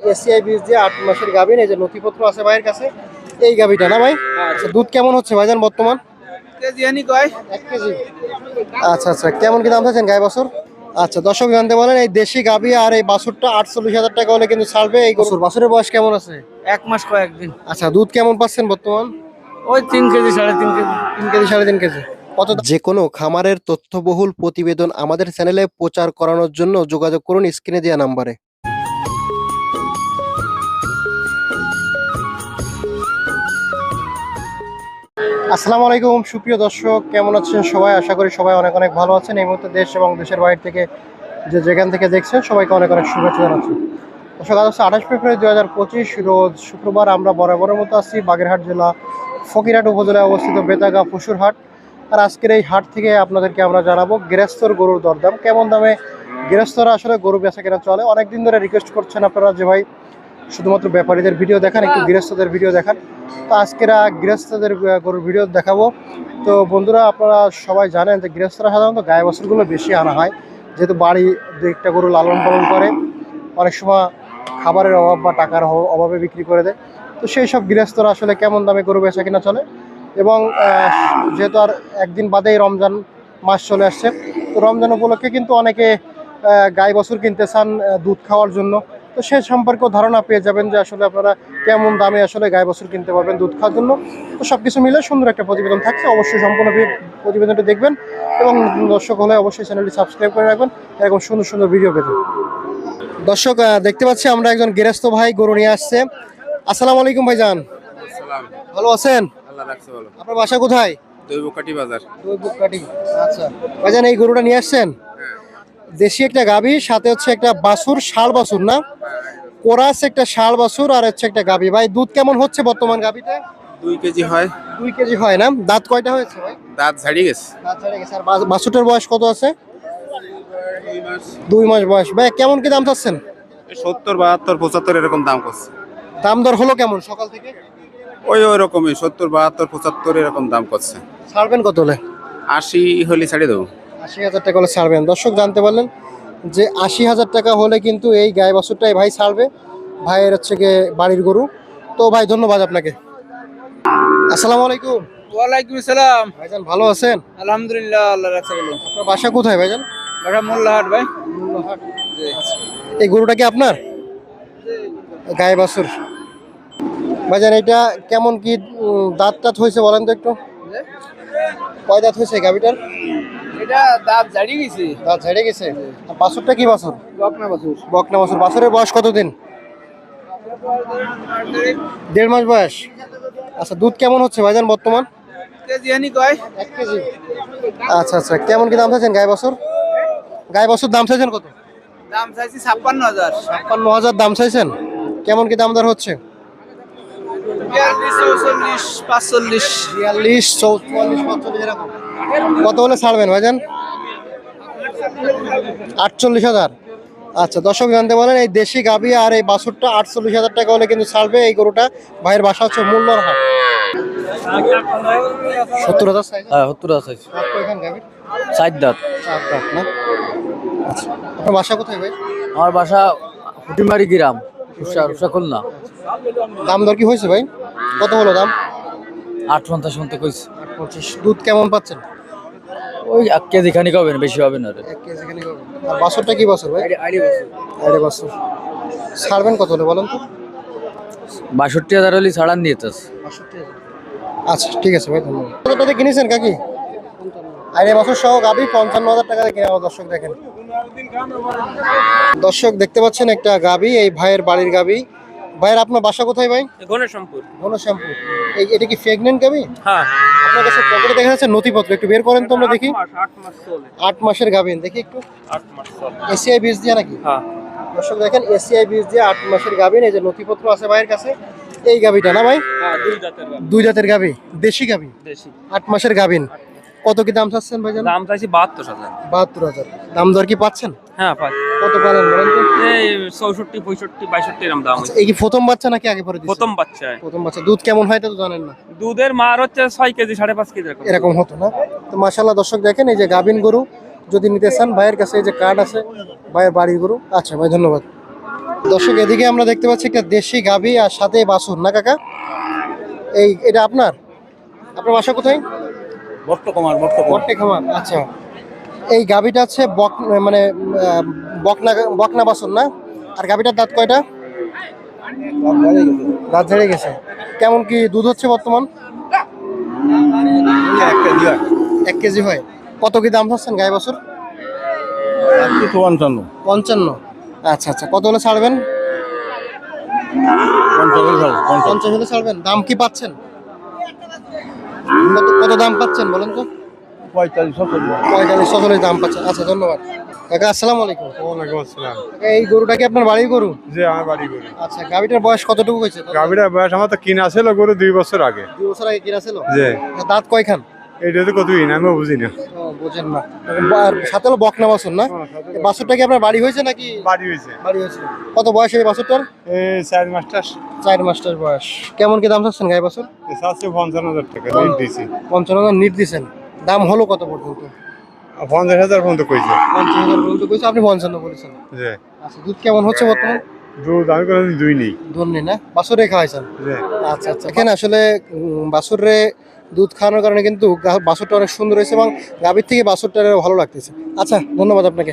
ACI বীজ দিয়ে আট মাসের গাভিন এই যে নথিপত্র আছে ভাইয়ের কাছে এই গাভিটা না ভাই? আচ্ছা। দুধ কেমন হচ্ছে ভাই ভাইজান বর্তমান? আচ্ছা আচ্ছা কেমন কি দাম চাচ্ছেন গায়ে বছর? আচ্ছা দর্শক জানতে বলেন এই দেশি গাভি আর এই বাছুরটা আটচল্লিশ হাজার টাকা হলে কিন্তু ছাড়বে। এই বছর বাছুরের বয়স কেমন আছে? এক মাস কয়েকদিন আচ্ছা দুধ কেমন পাচ্ছেন বর্তমান? ওই তিন কেজি সাড়ে তিন কেজি। তিন কেজি সাড়ে তিন কেজি। কত যে কোনো খামারের তথ্যবহুল প্রতিবেদন আমাদের চ্যানেলে প্রচার করানোর জন্য যোগাযোগ করুন স্ক্রিনে দেওয়া নাম্বারে। আসসালামু আলাইকুম, সুপ্রিয় দর্শক, কেমন আছেন সবাই? আশা করি সবাই অনেক অনেক ভালো আছেন। এই মুহূর্তে দেশ এবং দেশের বাইরে থেকে যে যেখান থেকে দেখছেন, সবাইকে অনেক অনেক শুভেচ্ছা জানাচ্ছি। দর্শক, আজ হচ্ছে আঠাশ ফেব্রুয়ারি দু হাজার পঁচিশ, রোজ শুক্রবার আমরা বরাবরের মতো আসছি বাগেরহাট জেলা ফকিরহাট উপজেলায় অবস্থিত বেতাগা পশুর হাট আর আজকের এই হাট থেকে আপনাদেরকে আমরা জানাব গৃহস্থর গরুর দরদাম। কেমন দামে গৃহস্থরা আসলে গরু বেচা কেনা চলে? অনেকদিন ধরে রিকোয়েস্ট করছেন আপনারা যে, ভাই শুধুমাত্র ব্যাপারীদের ভিডিও দেখান, একটু গৃহস্থদের ভিডিও দেখান। তো আজকেরা গৃহস্থদের গরুর ভিডিও দেখাবো। তো বন্ধুরা, আপনারা সবাই জানেন যে গৃহস্থরা সাধারণত গায়ে বছরগুলো বেশি আনা হয়। যেহেতু বাড়ি দু একটা গরু লালন পালন করে, অনেক সময় খাবারের অভাব বা টাকার অভাব- বিক্রি করে দেয়। তো সেই সব গৃহস্থরা আসলে কেমন দামে গরু বেচা কিনা চলে? এবং যেহেতু আর একদিন বাদেই রমজান মাস চলে আসছে, তো রমজান উপলক্ষে কিন্তু অনেকে গাই বছর কিনতে চান দুধ খাওয়ার জন্য। তো সে সম্পর্কেও ধারণা পেয়ে যাবেন যে আসলে আপনারা কেমন দামে আসলে গায়ে বছর কিনতে পারবেন দুধ খাওয়ার জন্য। তো সব কিছু মিলে সুন্দর একটা প্রতিবেদন থাকছে। অবশ্যই সম্পূর্ণ প্রতিবেদনটা দেখবেন এবং দর্শক হলে অবশ্যই চ্যানেলটি সাবস্ক্রাইব করে রাখবেন। এরকম সুন্দর সুন্দর ভিডিও পেতে। দর্শক দেখতে পাচ্ছি আমরা একজন গৃহস্থ ভাই গরু নিয়ে আসছে। আসসালামু আলাইকুম ভাইজান। ভালো আছেন? আপনার বাসা কোথায়? দৈবকাটি বাজার। কাটি আচ্ছা। ভাইজান এই গরুটা নিয়ে আসছেন? দেশি একটা গাভী সাথে হচ্ছে একটা বাছুর শাল বাছুর না? কোরাস একটা শাল বাছুর আর হচ্ছে একটা গাভী। ভাই দুধ কেমন হচ্ছে বর্তমান গাভীতে? দুই কেজি হয়। দুই কেজি হয় না? দাঁত কয়টা হয়েছে ভাই? দাঁত ঝাড়িয়ে গেছে। দাঁত গেছে। আর বাছ- বাছুরটার বয়স কত আছে? দুই মাস। বয়স। ভাই কেমন কি দাম চাচ্ছেন? সত্তর বাহাত্তর পঁচাত্তর এরকম দাম করছে। দাম দর হলো কেমন সকাল থেকে? ওই ওই রকমই সত্তর বাহাত্তর পঁচাত্তর এরকম দাম করছে। ছাড়বেন কত হলে? আশি হলে ছাড়িয়ে দেবো। আশি হাজার টাকা হলে ছাড়বেন। দর্শক জানতে পারলেন যে আশি হাজার টাকা হলে কিন্তু এই গায়ে বাছুরটাই ভাই ছাড়বে। ভাইয়ের হচ্ছে গিয়ে বাড়ির গরু। তো ভাই ধন্যবাদ আপনাকে। আসসালামু আলাইকুম। ওয়ালাইকুম আসসালাম। ভাইজান ভালো আছেন? আলহামদুলিল্লাহ আল্লাহ রাখছে আপনার বাসা কোথায় ভাইজান? বাসা মোল্লাহাট ভাই। এই গরুটা কি আপনার? গায়ে বাছুর। ভাইজান এটা কেমন কি দাঁত টাত হয়েছে বলেন তো একটু? কয় দাঁত হয়েছে গাভিটার? এটা দাঁত ঝাড়িয়ে গেছে। দাঁত ঝেড়ে গেছে? আর বাছুরটা কি বাছুর? বকনা বাছুর। বকনা বাছুর। বাছুরের বয়স কতদিন? দেড় মাস বয়স। আচ্ছা দুধ কেমন হচ্ছে ভাইজান বর্তমান? আচ্ছা আচ্ছা। কেমন কি দাম চাইছেন গায়ে বছর? গায়ে বছর দাম চাইছেন কত? দাম চাইছি ছাপ্পান্ন হাজার। ছাপ্পান্ন হাজার দাম চাইছেন? কেমন কি দাম দর হচ্ছে? চৌচল্লিশ পাঁচচল্লিশ বিয়াল্লিশ চৌচল্লিশ পঁয়তাল্লিশ এরকম। কত হলে ছাড়বেন ভাইজান? আটচল্লিশ হাজার। আচ্ছা দর্শক জানতে বলেন এই দেশি গাভি আর এই বাছুরটা আটচল্লিশ হাজার টাকা হলে কিন্তু ছাড়বে। এই গরুটা ভাইয়ের বাসা হচ্ছে মূল্যর হাট। সত্তর হাজার হ্যাঁ সত্তর চার দাঁত। চার লাখ না? আচ্ছা আপনার বাসা কোথায় ভাই? আমার বাসা হুটিমারি গ্রাম খুলনা। দাম দর কি হয়েছে ভাই? কত হলো দাম? আট পঞ্চাশ মতো কইছি। আট পঁচিশ দুধ কেমন পাচ্ছেন? ওই এক কেজি খানিক হবে না বেশি হবে না রে এক কেজি খানিক হবে। আর বাছুরটা কি বছর ভাই? আড়ে বছর। ছাড়বেন কত হলে বলেন তো? বাষট্টি হাজার হলে ছাড়ান নিয়ে তো আচ্ছা ঠিক আছে ভাই ধন্যবাদ। কত টাকা কিনেছেন কাকি? আড়াই বছর সহ গাবি পঞ্চান্ন হাজার টাকা দিয়ে কিনা দর্শক দেখেন। দর্শক দেখতে পাচ্ছেন একটা গাবি এই ভাইয়ের বাড়ির গাবি। ভাইয়ের আপনার বাসা কোথায় ভাই? গণেশমপুর ঘন শ্যাম্পু এই এটা কি প্রেগনেন্ট গাবি হ্যাঁ। আপনার কাছে পকেটে দেখা যাচ্ছে নথিপত্র একটু বের করেন তো আমরা দেখি। আট মাস চলে। আট মাসের গাবিন দেখি একটু। আট মাস চলে। এসিআই বীজ দিয়ে নাকি? হ্যাঁ। দর্শক দেখেন এসিআই বীজ দিয়ে আট মাসের গাবিন এই যে নথিপত্র আছে ভাইয়ের কাছে এই গাবিটা না ভাই? হ্যাঁ দুই জাতের দুই জাতের গাবি দেশি গাবি দেশি। আট মাসের গাবিন কত কি দাম চাচ্ছেন ভাইজান? দাম চাইছি বাহাত্তর হাজার বাহাত্তর হাজার। দাম দর কি পাচ্ছেন? হ্যাঁ কত পারেন বলেন তো? এই চৌষট্টি পঁয়ষট্টি বাইষট্টি এরকম দাম আচ্ছা, এই কি প্রথম বাচ্চা নাকি আগে পরে? প্রথম বাচ্চা। প্রথম বাচ্চা। দুধ কেমন হয় তা তো জানেন না। দুধের মার হচ্ছে ছয় কেজি সাড়ে পাঁচ কেজি এরকম। এরকম হতো না। তো মাশাল্লাহ দর্শক দেখেন এই যে গাবিন গরু যদি নিতে চান ভাইয়ের কাছে এই যে কার্ড আছে ভাইয়ের বাড়ির গরু। আচ্ছা ভাই ধন্যবাদ। দর্শক এদিকে আমরা দেখতে পাচ্ছি একটা দেশি গাভী আর সাথে বাসুর না কাকা? এই এটা আপনার? আপনার বাসা কোথায়? বট্ট কমার খামার আচ্ছা। এই গাভীটা হচ্ছে বক মানে বকনা বকনা বাছুর না? আর গাভীটার দাঁত কয়টা? দাঁত ঝেড়ে গেছে। কেমন কি দুধ হচ্ছে বর্তমান? এক কেজি হয়। কত কি দাম ধরছেন গায়ে বছর? পঞ্চান্ন। পঞ্চান্ন। আচ্ছা আচ্ছা। কত হলে ছাড়বেন? পঞ্চাশ হলে ছাড়বেন। দাম কি পাচ্ছেন? কত কত দাম পাচ্ছেন বলেন তো? পঁয়তাল্লিশ পঁয়তাল্লিশ ছচল্লিশ দাম পাচ্ছেন। আচ্ছা ধন্যবাদ। কাকা আসসালামু আলাইকুম। ওয়ালাইকুম আসসালাম। এই গরুটা কি আপনার বাড়ির গরু? আমার আচ্ছা বয়স কতটুকু হয়েছে? বয়স আমার তো কিনা ছিল গরু দুই বছর আগে। দুই বছর আগে কিনা ছিল? দাঁত কয়খান? এইটা তো কতই না আমিও বুঝি না বোঝেন না। আর সাথে হলো বকনা বাছুর না? কি আপনার বাড়ি হয়েছে নাকি? বাড়ি হয়েছে। বাড়ি হয়েছে। কত বয়স এই চার মাস্টার। চার মাসটার বয়স। কেমন কি দাম চাচ্ছেন গায়ে বাছুর? সাতশো পঞ্চান্ন হাজার টাকা রেট দিয়েছি। পঞ্চান্ন হাজার নিট দাম হলো কত পর্যন্ত? পঞ্চাশ হাজার পর্যন্ত কইছে। পঞ্চাশ হাজার পর্যন্ত কইছে আপনি পঞ্চান্ন বলেছেন আচ্ছা দুধ কেমন হচ্ছে বর্তমান? দুধ আমি কোনোদিন দুই নেই না? খাওয়াইছেন? আচ্ছা আচ্ছা। এখানে আসলে বাছুরে দুধ খাওয়ানোর কারণে কিন্তু বাছুরটা অনেক সুন্দর হয়েছে এবং গাভীর থেকে বাছুরটা ভালো লাগতেছে। আচ্ছা ধন্যবাদ আপনাকে।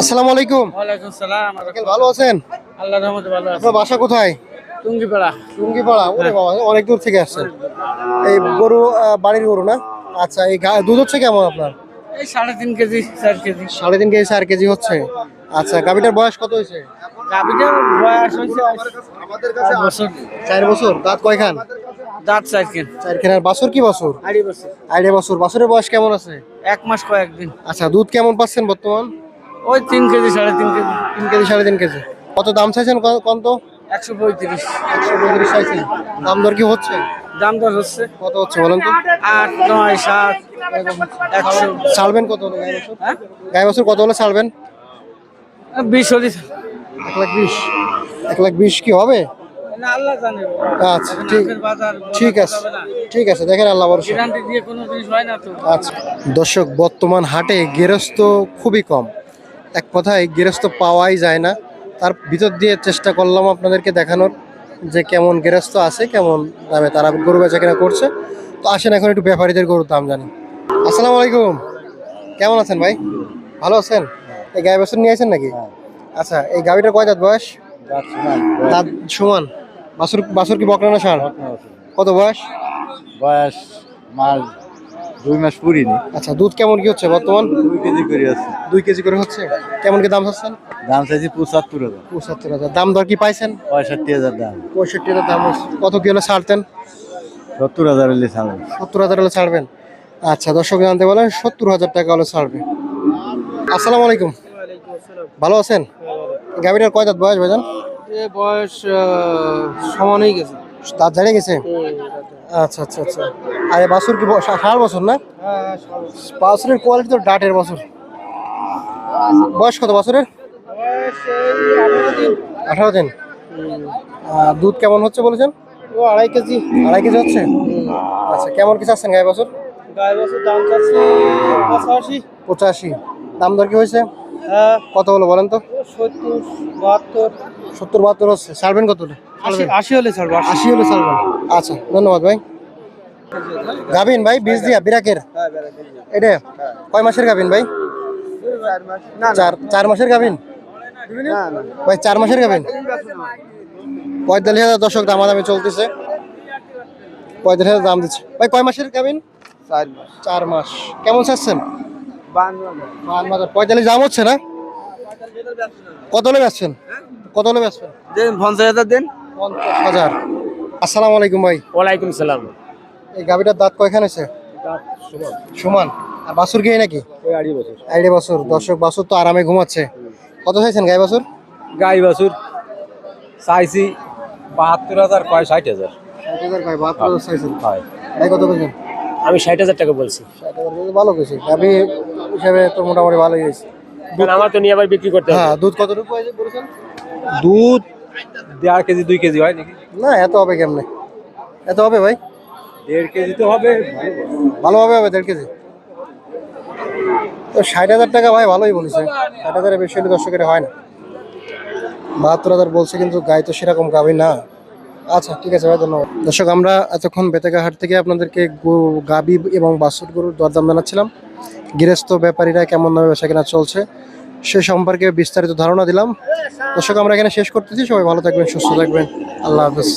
আসসালামু আলাইকুম। ভালো আছেন? আল্লাহ রহমতে ভালো আপনার বাসা কোথায়? টুঙ্গিপাড়া। টুঙ্গিপাড়া। ওরে বাবা অনেক দূর থেকে আসছেন। এই গরু বাড়ির গরু না? আচ্ছা এই দুধ হচ্ছে কেমন আপনার? এই সাড়ে তিন কেজি চার কেজি। সাড়ে তিন কেজি চার কেজি হচ্ছে। আচ্ছা গাভীটার বয়স কত হয়েছে? গাভিটার বয়স হয়েছে চার বছর। চার বছর। দাঁত কয়খান? দাঁত চার কেন চার আর বাছুর কি বাছুর? আড়াই বছর। আড়াই বছর। বাছুরের বয়স কেমন আছে? এক মাস কয়েকদিন আচ্ছা দুধ কেমন পাচ্ছেন বর্তমান? ওই তিন কেজি সাড়ে তিন কেজি। তিন কেজি সাড়ে তিন কেজি। কত দাম চাইছেন কত একশো পঁয়ত্রিশ। একশো পঁয়ত্রিশ চাইছেন। দাম দর কি হচ্ছে? দাম দর হচ্ছে। কত হচ্ছে বলেন তো? আট নয় সাত একশো। ছাড়বেন কত হলে? গায়ে বছর? হ্যাঁ? কত হলে ছাড়বেন? বিশ হলি। এক লাখ বিশ। এক লাখ বিশ কি হবে? আচ্ছা ঠিক ঠিক আছে। ঠিক আছে দেখেন আল্লাহ ভরসা। গ্যারান্টি দিয়ে কোনো জিনিস হয় না তো। আচ্ছা দর্শক বর্তমান হাটে গেরস্ত খুবই কম। এক কথায় গেরস্ত পাওয়াই যায় না। তার ভিতর দিয়ে চেষ্টা করলাম আপনাদেরকে দেখানোর যে কেমন গেরস্ত আছে কেমন দামে তারা গরু বেচা কেনা করছে। তো আসেন এখন একটু ব্যাপারীদের গরুর দাম জানি। আসসালামু আলাইকুম। কেমন আছেন ভাই? ভালো আছেন? এই গায়ে বছর নিয়ে আছেন নাকি? আচ্ছা এই গাড়িটার কয় দাঁত বয়স? দাঁত সমান। বাছুর বাছুর কি বকরা না সার কত বয়স? বয়স মাস দুই মাস পুরিনি আচ্ছা দুধ কেমন কি হচ্ছে বর্তমান? দুই কেজি করে আছে। দুই কেজি করে হচ্ছে? কেমন কি দাম চাচ্ছেন? দাম চাইছি পঁচাত্তর হাজার। পঁচাত্তর হাজার। দাম দর কি পাইছেন? পঁয়ষট্টি হাজার দাম। পঁয়ষট্টি হাজার দাম কত কি হলে ছাড়তেন? সত্তর হাজার হলে ছাড়ব সত্তর হাজার হলে ছাড়বেন। আচ্ছা দর্শক জানতে বলেন সত্তর হাজার টাকা হলে ছাড়বে। আসসালামু আলাইকুম। ভালো আছেন? গাড়িটার কয় দাঁত বয়স ভাইজান? বয়স সমান হয়ে গেছে। দাঁত ঝাড়ে গেছে? আচ্ছা আচ্ছা আচ্ছা। আর বাছুর কি ষাট বছর না? বাছুরের কোয়ালিটি তো ডাটের বাছুর। বয়স কত বছরের? আঠারো দিন। দুধ কেমন হচ্ছে বলেছেন? ও আড়াই কেজি। আড়াই কেজি হচ্ছে? আচ্ছা কেমন কি চাচ্ছেন গায়ে বছর? গায়ে বছর দাম চাচ্ছে পঁচাশি। পঁচাশি। দাম দর কি হয়েছে? হ্যাঁ। কত হলো বলেন তো? সত্তর বাহাত্তর। সত্তর বাহাত্তর হচ্ছে। ছাড়বেন কত হলে? আশি হলে ছাড়বো আশি। হলে ছাড়বেন। আচ্ছা ধন্যবাদ ভাই। গাবিন ভাই বীজ দিয়া বিরাকের? এটা কয় মাসের গাবিন ভাই? চার চার মাসের গাবিন ভাই চার মাসের গাবিন পঁয়তাল্লিশ হাজার দশক দামাদামি চলতেছে। পঁয়তাল্লিশ হাজার দাম দিচ্ছে। ভাই কয় মাসের গাবিন চার মাস। চার মাস। কেমন চাচ্ছেন? পঁয়তাল্লিশ দাম হচ্ছে না? কত হলে বেচছেন? কত হলে বেচছেন দেন পঞ্চাশ হাজার দেন। পঞ্চাশ হাজার। আসসালামু আলাইকুম ভাই। ওয়ালাইকুম সালাম। এই গাভিটার দাঁত কয়খান আছে সমান। আর বাছুর কি নাকি? ওই আড়াই বছর। আইডে বাছুর। দর্শক বাছুর তো আরামে ঘুমাচ্ছে। কত চাইছেন গাই বাছুর? গাই বাছুর চাইছি বাহাত্তর হাজার কয় ষাট হাজার। হাজার কয় বাহাত্তর চাইছেন। হয়। ভাই কত কেছেন আমি ষাট হাজার টাকা বলছি। ভালো কেছে গাভি হিসাবে তো মোটামুটি ভালোই হয়েছে। আমার তো নিয়ে আবার বিক্রি করতে হ্যাঁ দুধ কতটুকু হয়েছে বলেছেন? দুধ দেড় কেজি দুই কেজি হয় নাকি? না এত হবে কেমনে? এত হবে ভাই? দেড় কেজি তো হবে ভালোভাবে হবে দেড় কেজি। তো ষাট হাজার টাকা ভাই ভালোই বলেছে। ষাট হাজারের বেশি হলে দর্শকের হয় না। বাহাত্তর হাজার বলছে কিন্তু গায়ে তো সেরকম গাবি না। আচ্ছা ঠিক আছে ভাই ধন্যবাদ। দর্শক আমরা এতক্ষণ বেতেঘাহাট থেকে আপনাদেরকে গাবি এবং বাসুর গরুর দরদাম জানাচ্ছিলাম। গৃহস্থ ব্যাপারীরা কেমন নামে ব্যবসা কেনা চলছে সে সম্পর্কে বিস্তারিত ধারণা দিলাম। দর্শক, আমরা এখানে শেষ করতেছি। সবাই ভালো থাকবেন, সুস্থ থাকবেন। আল্লাহ হাফেজ।